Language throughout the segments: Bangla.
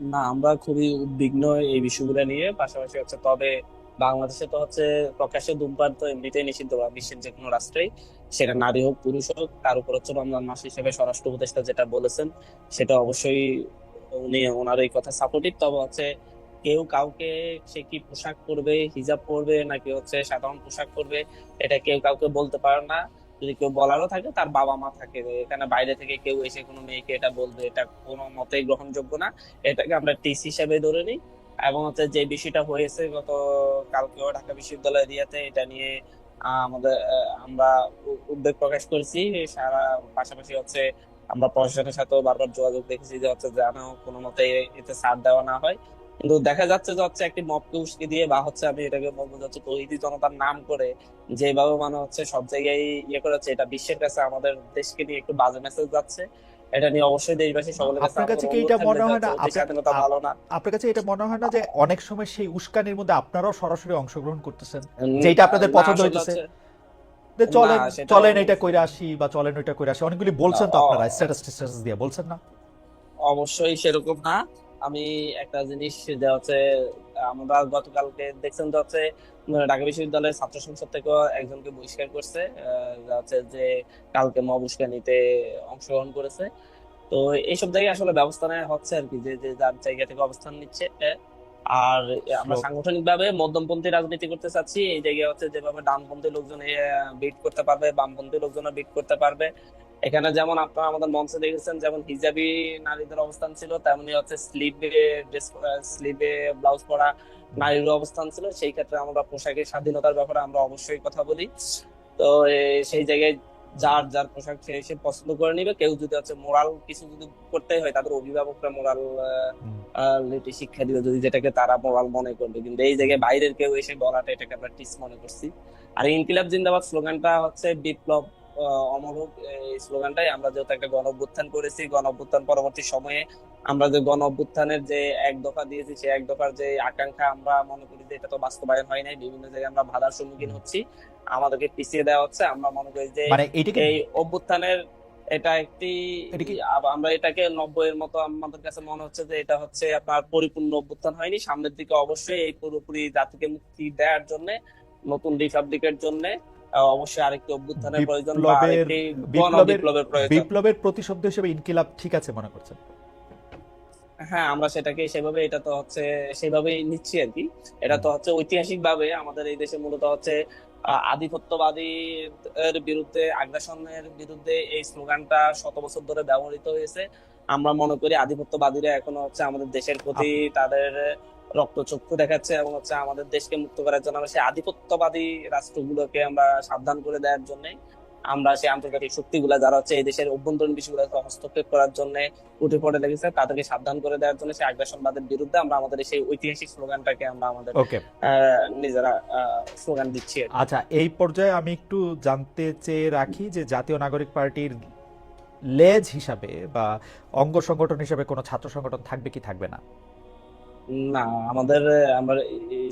না, আমরা খুবই উদ্বিগ্ন এই বিষয়গুলো নিয়ে। পাশাপাশি হচ্ছে তবে বাংলাদেশে তো হচ্ছে প্রকাশ্যে ধূমপান তো এমনিতেই নিষিদ্ধ বা বিশ্বের যে কোনো রাষ্ট্রেই। সেটা নারী হোক, পুরুষ হোক, তার উপর হচ্ছে রমজান মাস হিসেবে স্বরাষ্ট্র উপদেষ্টা যেটা বলেছেন, সেটা অবশ্যই উনি ওনার এই কথা সাপোর্টিভ তবে হচ্ছে কেউ কাউকে সে কি পোশাক পরবে, হিজাব পরবে, নাকি হচ্ছে সাধারণ পোশাক পরবে, এটা কেউ কাউকে বলতে পারে না। যদি কেউ বলারও থাকে, তার বাবা মা থাকে। এখানে বাইরে থেকে কেউ এসে কোনো মেয়েকে এটা বলবে, এটা কোনো মতেই গ্রহণযোগ্য না। এটাকে আমরা টিস হিসেবে ধরে নিই। এবং হচ্ছে যে বিষয়টা হয়েছে গত, কালকেও ঢাকা বিশ্ববিদ্যালয় এরিয়াতে এটা নিয়ে আমাদের আমরা উদ্বেগ প্রকাশ করেছি। সারা পাশাপাশি হচ্ছে আমরা প্রশাসনের সাথেও বারবার যোগাযোগ দেখেছি যে হচ্ছে যেন কোনো মতে এতে ছাড় দেওয়া না হয়। কিন্তু দেখা যাচ্ছে যে হচ্ছে একটি মবকে উস্কে দিয়ে বা হচ্ছে আমি এটাকে বলব যে হচ্ছে জনতার নাম করে যেভাবে মানে হচ্ছে সব জায়গায় ইয়ে করেছে এটা বিশ্বের কাছে আমাদের দেশকে নিয়ে একটু বাজে মেসেজ যাচ্ছে। এটা নিয়ে অবশ্যই দেশবাসী সকলের কাছে আপনার কাছে কি এটা মনে হয় না? স্বাধীনতা ভালো না? আপনার কাছে এটা মনে হয় না যে অনেক সময় সেই উস্কানির মধ্যে আপনারাও সরাসরি অংশগ্রহণ করতেছেন? যেটা আপনাদের পছন্দ হইতেছে। চলেন চলেন এটা কইরা আসি বা চলেন ওইটা কইরা আসি। অনেকগুলি বলছেন তো আপনারা স্ট্যাটাস স্ট্যাটাস দিয়ে। বলছেন না? অবশ্যই সেরকম না। আমি একটা জিনিস যে হচ্ছে আমরা গতকালকে দেখছেন যে হচ্ছে ঢাকা বিশ্ববিদ্যালয়ের ছাত্র সংসদ থেকে একজনকে বহিষ্কার করছে হচ্ছে যে কালকে মহাবুষ্কার নিতে অংশগ্রহণ করেছে। তো এইসব জায়গায় আসলে ব্যবস্থা নেওয়া হচ্ছে আর কি যে যে যার জায়গা থেকে অবস্থান নিচ্ছে আহ, আর আমরা শ্লোক- সাংগঠনিক ভাবে মধ্যমপন্থী রাজনীতি করতে চাচ্ছি এই জায়গায় হচ্ছে যেভাবে ডানপন্থী লোকজন বিট করতে পারবে বামপন্থী লোকজন বিট করতে পারবে। এখানে যেমন আপনারা আমাদের মঞ্চে দেখেছেন যেমন হিজাবি নারীদের অবস্থান ছিল তেমনি হচ্ছে স্লিভে ড্রেস স্লিভে ব্লাউজ পরা নারীর অবস্থান ছিল। সেই ক্ষেত্রে আমরা পোশাকের স্বাধীনতার ব্যাপারে আমরা অবশ্যই কথা বলি। তো সেই জায়গায় যার যার পোশাক সে সে পছন্দ করে নিবে। কেউ যদি হচ্ছে মোরাল কিছু যদি করতে হয় তাদের অভিভাবকরা মোরাল। শিক্ষা দিবে। যদি যেটাকে তারা মোরাল মনে করবে। কিন্তু এই জায়গায় বাইরের কেউ এসে বলাটা এটাকে আমরা টিস মনে করছি। আর ইনকিলাব জিন্দাবাদ স্লোগানটা হচ্ছে বিপ্লব অমর হোক এই স্লোগানটাই আমরা যেহেতু একটা গণ অভ্যুত্থান করেছি গণ অভ্যুত্থান পরবর্তী সময়ে আমরা যে গণ অভ্যুত্থানের যে এক দফা দিয়েছি সেই এক দফার যে আকাঙ্ক্ষা আমরা মনে করি যে এটা তো বাস্তবায়ন হয় নাই বিভিন্ন জায়গায় আমরা বাধার সম্মুখীন হচ্ছি আমাদেরকে পিছিয়ে দেওয়া হচ্ছে আমরা মনে করি যে মানে এই অভ্যুত্থানের এটা একটি আমরা এটাকে নব্বই এর মতো আমাদের কাছে মনে হচ্ছে যে এটা হচ্ছে আপনার পরিপূর্ণ অভ্যুত্থান হয়নি সামনের দিকে অবশ্যই এই পুরোপুরি জাতিকে মুক্তি দেওয়ার জন্য নতুন রিপাবলিকের জন্য অবশ্যই আরেকটি অভ্যুত্থানের প্রয়োজন বিপ্লবের- প্রয়োজন। বিপ্লবের প্রতিশব্দ হিসেবে ইনকিলাব ঠিক আছে মনে করছেন? হ্যাঁ আমরা সেটাকে সেভাবে এটা তো হচ্ছে সেভাবেই নিচ্ছি আর কি। এটা তো হচ্ছে ঐতিহাসিক ভাবে আমাদের এই দেশে মূলত হচ্ছে আহ, আধিপত্যবাদী এর বিরুদ্ধে আগ্রাসনের বিরুদ্ধে এই স্লোগানটা শত বছর ধরে ব্যবহৃত হয়েছে। আমরা মনে করি আধিপত্যবাদীরা এখনও হচ্ছে আমাদের দেশের প্রতি তাদের রক্তচক্ষু দেখাচ্ছে এবং হচ্ছে আমাদের দেশকে মুক্ত করার জন্য আমরা সেই আধিপত্যবাদী রাষ্ট্রগুলোকে আমরা সাবধান করে দেওয়ার জন্য আমরা সেই আন্তর্জাতিক শক্তিগুলা যারা হচ্ছে এই দেশের অভ্যন্তরীণ বিষয়গুলোকে হস্তক্ষেপ করার জন্য উঠে পড়ে লেগেছে তাদেরকে সাবধান করে দেওয়ার জন্য সেই আগ্রাসনবাদের বিরুদ্ধে আমরা আমাদের সেই ঐতিহাসিক স্লোগানটাকে আমরা আমাদের নিজেরা স্লোগান দিচ্ছি আচ্ছা এই পর্যায়ে আমি একটু জানতে চেয়ে রাখি যে জাতীয় নাগরিক পার্টির লেজ হিসাবে বা অঙ্গ সংগঠন হিসাবে কোনো ছাত্র সংগঠন থাকবে কি থাকবে না? না আমাদের আমরা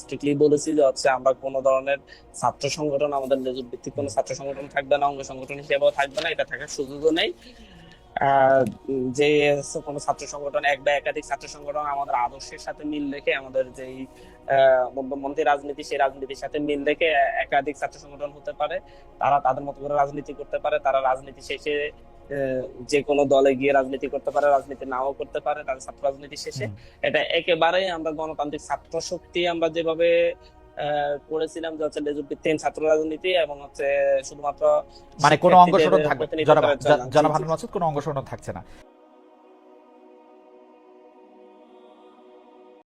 স্ট্রিক্টলি বলেছি যে হচ্ছে আমরা কোনো ধরনের ছাত্র সংগঠন, আমাদের লেজুর ভিত্তিক কোনো ছাত্র সংগঠন থাকবে না, অঙ্গ সংগঠন হিসেবেও থাকবে না, এটা থাকার সুযোগও নেই। যে কোনো ছাত্র সংগঠন, এক বা একাধিক ছাত্র সংগঠন আমাদের আদর্শের সাথে মিল রেখে, আমাদের যেই মধ্যমন্ত্রী রাজনীতি, সেই রাজনীতির সাথে মিল রেখে একাধিক ছাত্র সংগঠন হতে পারে। তারা তাদের মতো করে রাজনীতি করতে পারে, তারা রাজনীতি শেষে যে কোনো দলে গিয়ে রাজনীতি করতে পারে রাজনীতি নাও করতে পারে তার ছাত্র রাজনীতি শেষে। এটা একেবারেই আমরা গণতান্ত্রিক ছাত্র শক্তি আমরা যেভাবে আহ, করেছিলাম যে হচ্ছে লেজুর ভিত্তিহীন ছাত্র রাজনীতি এবং হচ্ছে শুধুমাত্র মানে কোনো অঙ্গ সংগঠন থাকবে জনাব মাসুদ কোনো অঙ্গ সংগঠন থাকছে না।